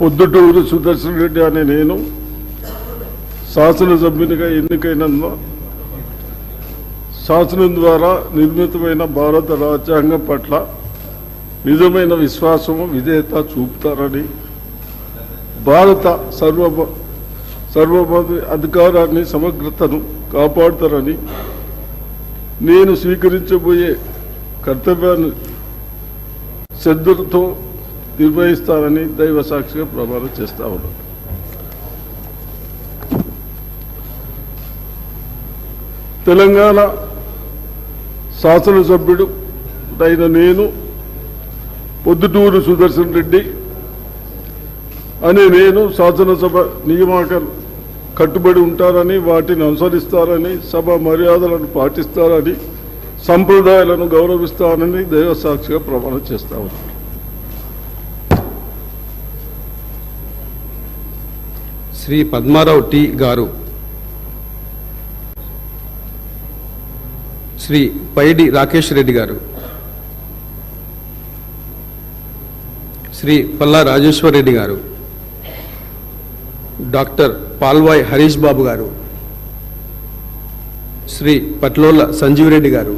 పొద్దుటూరు సుదర్శన్ రెడ్డి అనే నేను శాసనసభ్యునిగా ఎన్నికైనందున శాసనం ద్వారా నిర్మితమైన భారత రాజ్యాంగం పట్ల నిజమైన విశ్వాసము విధేయత చూపుతారని భారత సర్వ సర్వ అధికారాన్ని సమగ్రతను కాపాడుతారని నేను స్వీకరించబోయే కర్తవ్యాన్ని శ్రద్ధతో నిర్వహిస్తానని దైవ సాక్షిగా ప్రమాణం చేస్తా ఉన్నాను తెలంగాణ శాసనసభ్యుడు అయిన నేను పొద్దుటూరు సుదర్శన్ రెడ్డి అనే నేను శాసనసభ నియమాకం కట్టుబడి ఉంటారని వాటిని అనుసరిస్తారని సభ మర్యాదలను పాటిస్తారని సంప్రదాయాలను గౌరవిస్తానని దైవసాక్షిగా ప్రమాణం చేస్తా ఉన్నాను శ్రీ పద్మారావు టి గారు. శ్రీ పైడి రాకేష్ రెడ్డి గారు. శ్రీ పల్లా రాజేశ్వర్ రెడ్డి గారు. డాక్టర్ పాల్వాయ్ హరీష్ బాబు గారు. శ్రీ పట్లోళ్ళ సంజీవ్ రెడ్డి గారు.